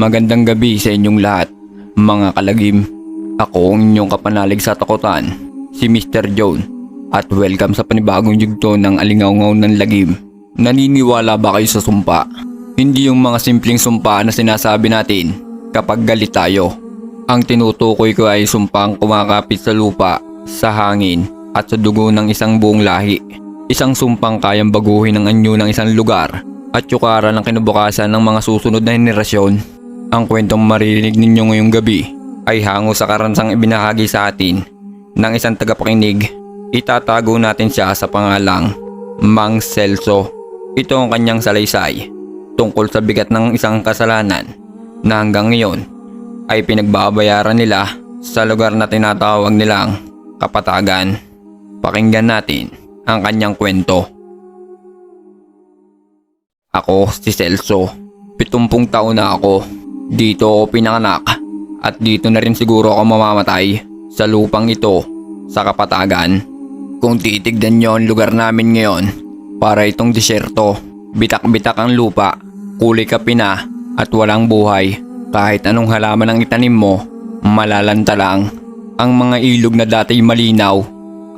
Magandang gabi sa inyong lahat, mga kalagim. Ako ang inyong kapanalig sa takutan, si Mr. Jones. At welcome sa panibagong yugto ng alingaw ng lagim. Naniniwala ba kayo sa sumpa? Hindi yung mga simpleng sumpa na sinasabi natin kapag galit tayo. Ang tinutukoy ko ay sumpang kumakapit sa lupa, sa hangin, at sa dugo ng isang buong lahi. Isang sumpang kayang baguhin ang anyo ng isang lugar at yukara ng kinabukasan ng mga susunod na henerasyon. Ang kwentong maririnig ninyo ngayong gabi ay hango sa karansang ibinahagi sa atin ng isang tagapakinig. Itatago natin siya sa pangalang Mang Celso. Ito ang kanyang salaysay tungkol sa bigat ng isang kasalanan na hanggang ngayon ay pinagbabayaran nila sa lugar na tinatawag nilang kapatagan. Pakinggan natin ang kanyang kwento. Ako si Celso. Pitumpung taon na ako. Dito ako pinanganak at dito na rin siguro ako mamamatay sa lupang ito sa kapatagan. Kung titignan nyo ang lugar namin ngayon, para itong disyerto, bitak-bitak ang lupa, kulay kapi na at walang buhay. Kahit anong halaman ang itanim mo, malalanta lang. Ang mga ilog na dati malinaw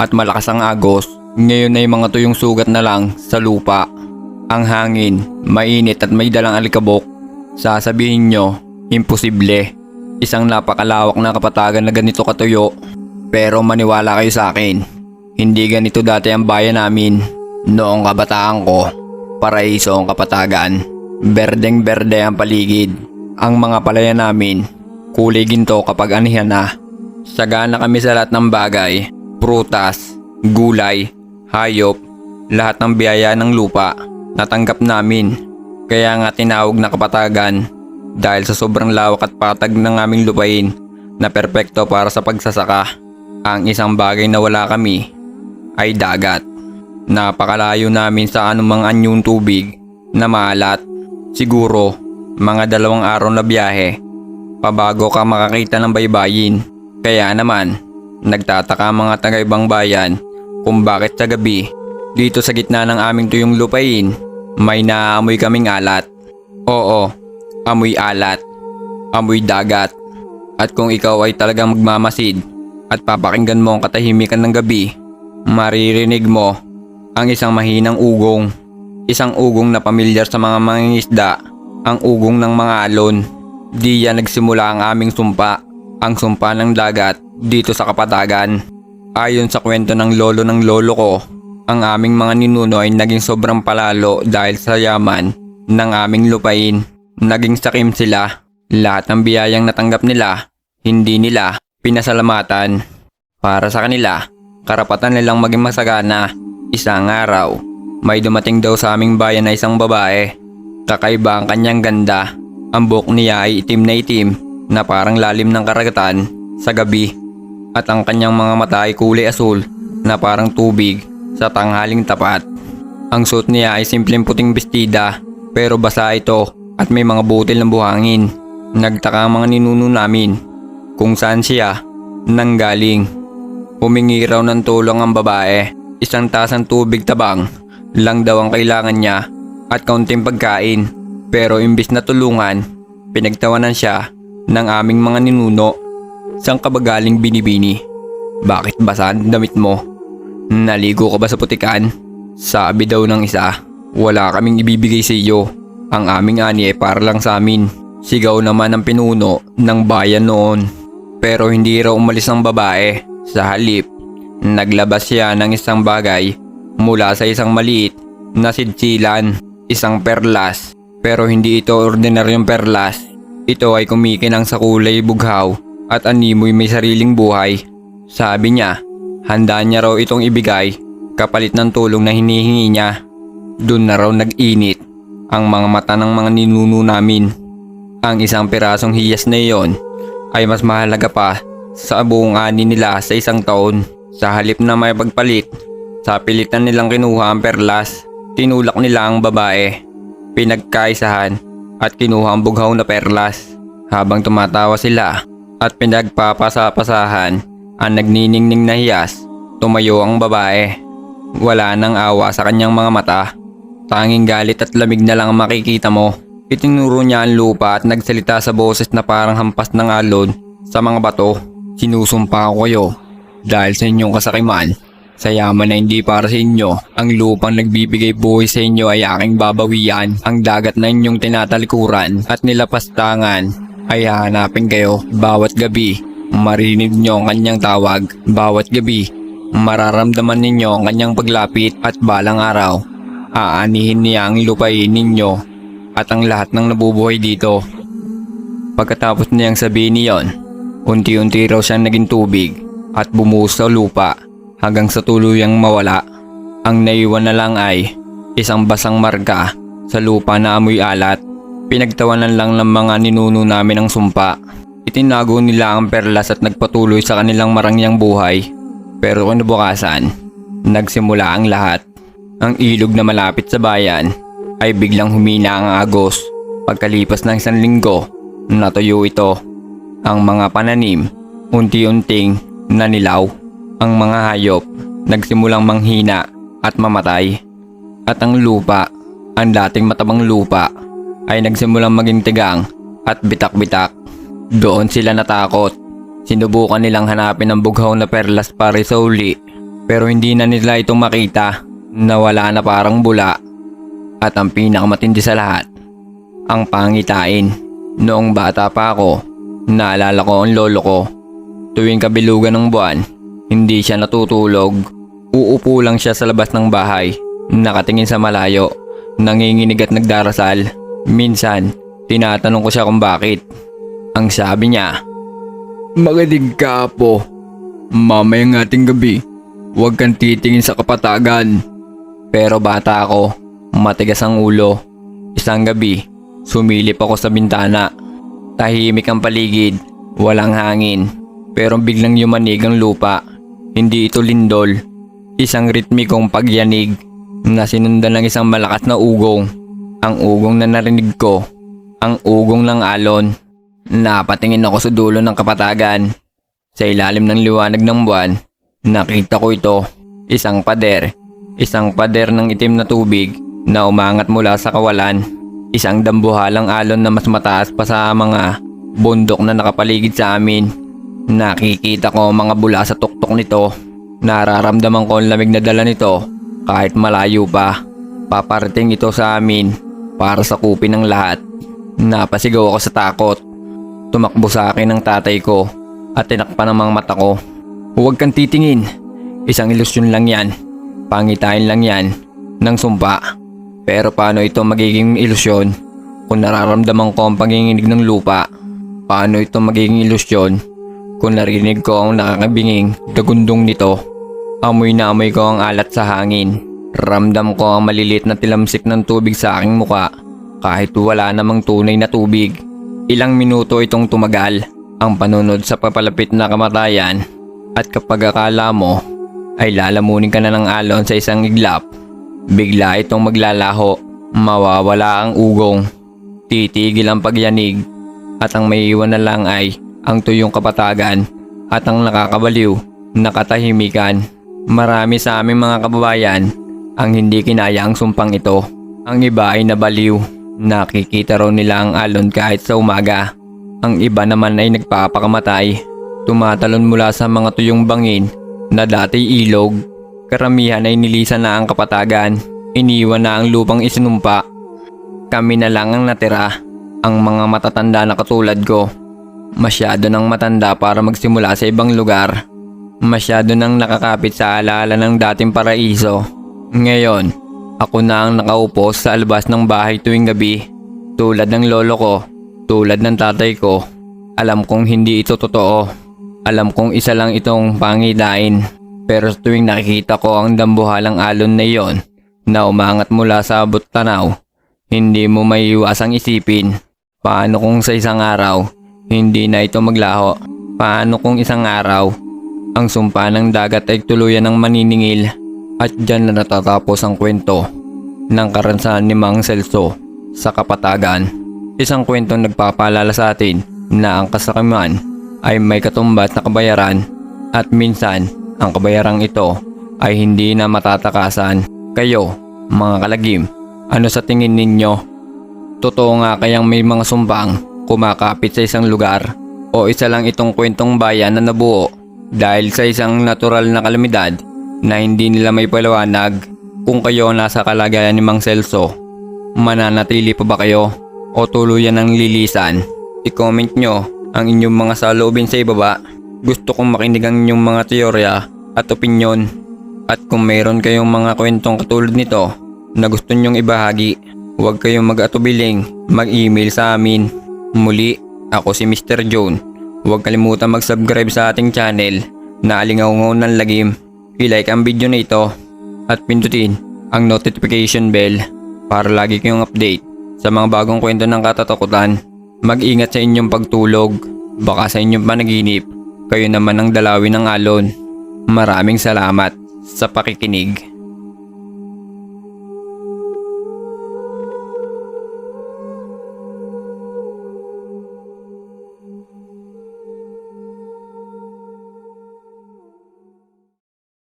at malakas ang agos, ngayon ay mga tuyong sugat na lang sa lupa. Ang hangin, mainit at may dalang alikabok. Sasabihin nyo, imposible. Isang napakalawak na kapatagan na ganito katuyo. Pero maniwala kayo sa akin, hindi ganito dati ang bayan namin. Noong kabataan ko, paraiso ang kapatagan. Berdeng berde ang paligid. Ang mga palaya namin, kulay ginto kapag anihan na. Sagana kami sa lahat ng bagay, prutas, gulay, hayop, lahat ng biyaya ng lupa, natanggap namin. Kaya nga tinawag na kapatagan dahil sa sobrang lawak at patag ng aming lupain na perpekto para sa pagsasaka. Ang isang bagay na wala kami ay dagat. Napakalayo namin sa anumang anyong tubig na maalat. Siguro, mga dalawang araw na biyahe. Pabago ka makakita ng baybayin. Kaya naman, nagtataka mga taga-ibang bayan kung bakit sa gabi, dito sa gitna ng aming tuyong lupain, may naaamoy kaming alat. Oo, amoy alat. Amoy dagat. At kung ikaw ay talagang magmamasid at papakinggan mo ang katahimikan ng gabi, maririnig mo ang isang mahinang ugong. Isang ugong na pamilyar sa mga mangingisda, ang ugong ng mga alon. Diyan nagsimula ang aming sumpa, ang sumpa ng dagat dito sa kapatagan. Ayon sa kwento ng lolo ng lolo ko, ang aming mga ninuno ay naging sobrang palalo dahil sa yaman ng aming lupain. Naging sakim sila. Lahat ng biyayang natanggap nila, hindi nila pinasalamatan. Para sa kanila, karapatan nilang maging masagana. Isang araw, may dumating daw sa aming bayan na isang babae. Kakaiba ang kanyang ganda. Ang buhok niya ay itim na itim na parang lalim ng karagatan sa gabi. At ang kanyang mga mata ay kulay asul na parang tubig sa tanghaling tapat. Ang suot niya ay simpleng puting bestida pero basa ito at may mga butil ng buhangin. Nagtaka ang mga ninuno namin kung saan siya nanggaling. Humingi raw ng tulong ang babae. Isang tasang tubig tabang lang daw ang kailangan niya at kaunting pagkain. Pero imbis na tulungan, pinagtawanan siya ng aming mga ninuno. Saan ka ba galing binibini? Bakit basa ang damit mo? Naligo ka ba sa putikan? Sabi daw ng isa, wala kaming ibibigay sa iyo. Ang aming ani ay para lang sa amin. Sigaw naman ang pinuno ng bayan noon. Pero hindi raw umalis ang babae. Sa halip, naglabas siya ng isang bagay mula sa isang maliit na sidsilan, isang perlas. Pero hindi ito ordinaryong perlas. Ito ay kumikinang sa kulay bughaw at animoy may sariling buhay. Sabi niya, handa niya raw itong ibigay kapalit ng tulong na hinihingi niya. Doon na raw nag-init ang mga mata ng mga ninuno namin. Ang isang pirasong hiyas na iyon ay mas mahalaga pa sa buong ani nila sa isang taon. Sa halip na may pagpalit, sa pilitan nilang kinuha ang perlas, tinulak nila ang babae, pinagkaisahan at kinuha ang bughaw na perlas. Habang tumatawa sila at pinagpapasapasahan ang nagniningning na hiyas, tumayo ang babae. Wala nang awa sa kanyang mga mata. Tanging galit at lamig na lang ang makikita mo. Itinuro niya ang lupa at nagsalita sa boses na parang hampas ng alon sa mga bato. Sinusumpa ko kayo dahil sa inyong kasakiman. Sa yaman na hindi para sa inyo, ang lupang nagbibigay buhay sa inyo ay aking babawian. Ang dagat na inyong tinatalikuran at nilapastangan ay hahanapin kayo bawat gabi. Marinig nyo ang kanyang tawag bawat gabi. Mararamdaman ninyo ang kanyang paglapit at balang araw. Aanihin niya ang lupain ninyo at ang lahat ng nabubuhay dito. Pagkatapos niyang sabihin niyon, unti-unti raw siyang naging tubig at bumuhos sa lupa hanggang sa tuluyang mawala. Ang naiwan na lang ay isang basang marka sa lupa na amoy alat. Pinagtawanan lang ng mga ninuno namin ang sumpa. Itinago nila ang perlas at nagpatuloy sa kanilang marangyang buhay. Pero kinabukasan, nagsimula ang lahat. Ang ilog na malapit sa bayan ay biglang humina ang agos. Pagkalipas ng isang linggo, natuyo ito. Ang mga pananim, unti-unting nanilaw. Ang mga hayop, nagsimulang manghina at mamatay. At ang lupa, ang dating matabang lupa, ay nagsimulang maging tigang at bitak-bitak. Doon sila natakot. Sinubukan nilang hanapin ang bughaw na perlas para sa uli. Pero hindi na nila ito makita na wala na parang bula. At ang pinakamatindi sa lahat, ang pangitain. Noong bata pa ako, naalala ko ang lolo ko. Tuwing kabilugan ng buwan, hindi siya natutulog. Uupo lang siya sa labas ng bahay, nakatingin sa malayo, nanginginig at nagdarasal. Minsan, tinatanong ko siya kung bakit. Ang sabi niya, Magaling ka po. Mamayang ating gabi, huwag kang titingin sa kapatagan. Pero bata ako, matigas ang ulo. Isang gabi, sumilip ako sa bintana. Tahimik ang paligid, walang hangin. Pero biglang yumanig ang lupa. Hindi ito lindol. Isang ritmikong pagyanig na sinundan ng isang malakas na ugong. Ang ugong na narinig ko, ang ugong ng alon. Napatingin ako sa dulo ng kapatagan. Sa ilalim ng liwanag ng buwan, nakita ko ito. Isang pader. Isang pader ng itim na tubig na umangat mula sa kawalan. Isang dambuhalang alon na mas mataas pa sa mga bundok na nakapaligid sa amin. Nakikita ko mga bula sa tuktok nito. Nararamdaman ko ang lamig na dala nito kahit malayo pa. Paparating ito sa amin para sakupin ng lahat. Napasigaw ako sa takot. Tumakbo sa akin ang tatay ko at tinakpan ang mga mata ko. Huwag kang titingin. Isang ilusyon lang yan. Pangitain lang yan ng sumpa. Pero paano ito magiging ilusyon kung nararamdaman ko ang panginginig ng lupa? Paano ito magiging ilusyon kung narinig ko ang nakakabinging dagundong nito? Amoy na amoy ko ang alat sa hangin. Ramdam ko ang malilit na tilamsik ng tubig sa aking muka kahit wala namang tunay na tubig. Ilang minuto itong tumagal ang panunod sa papalapit na kamatayan at kapag akala mo ay lalamunin ka na ng alon sa isang iglap, bigla itong maglalaho, mawawala ang ugong, titigil ang pagyanig at ang maiiwan na lang ay ang tuyong kapatagan at ang nakakabaliw na katahimikan. Marami sa aming mga kababayan ang hindi kinaya ang sumpang ito. Ang iba ay nabaliw. Nakikita raw nila ang alon kahit sa umaga. Ang iba naman ay nagpapakamatay. Tumatalon mula sa mga tuyong bangin na dati ilog. Karamihan ay nilisan na ang kapatagan. Iniwan na ang lupang isinumpa. Kami na lang ang natira. Ang mga matatanda na katulad ko. Masyado nang matanda para magsimula sa ibang lugar. Masyado nang nakakapit sa alaala ng dating paraiso. Ngayon, ako na ang nakaupo sa albas ng bahay tuwing gabi. Tulad ng lolo ko, tulad ng tatay ko. Alam kong hindi ito totoo. Alam kong isa lang itong pangitain. Pero tuwing nakikita ko ang dambuhalang alon na iyon na umangat mula sa abot tanaw, hindi mo maiiwasang isipin. Paano kung sa isang araw, hindi na ito maglaho? Paano kung isang araw, ang sumpa ng dagat ay tuluyan ng maniningil at dyan na natatapos ang kwento ng karansahan ni Mang Celso sa kapatagan. Isang kwentong nagpapaalala sa atin na ang kasakiman ay may katumbat na kabayaran at minsan ang kabayarang ito ay hindi na matatakasan. Kayo, mga kalagim, ano sa tingin ninyo? Totoo nga kayang may mga sumbang kumakapit sa isang lugar o isa lang itong kwentong bayan na nabuo dahil sa isang natural na kalamidad na hindi nila may paliwanag kung kayo nasa kalagayan ni Mang Celso. Mananatili pa ba kayo o tuluyan ng lilisan? I-comment nyo ang inyong mga saloobin sa ibaba. Gusto kong makinig ang inyong mga teorya at opinyon. At kung mayroon kayong mga kwentong katulad nito na gusto nyong ibahagi, huwag kayong mag-atubiling mag-email sa amin. Muli, ako si Mr. Jones. Huwag kalimutan mag-subscribe sa ating channel na alingaungaw ng lagim. I-like ang video na ito at pindutin ang notification bell para lagi kayong update sa mga bagong kwento ng katatakutan. Mag-ingat sa inyong pagtulog, baka sa inyong panaginip, kayo naman ang dalawin ng alon. Maraming salamat sa pakikinig.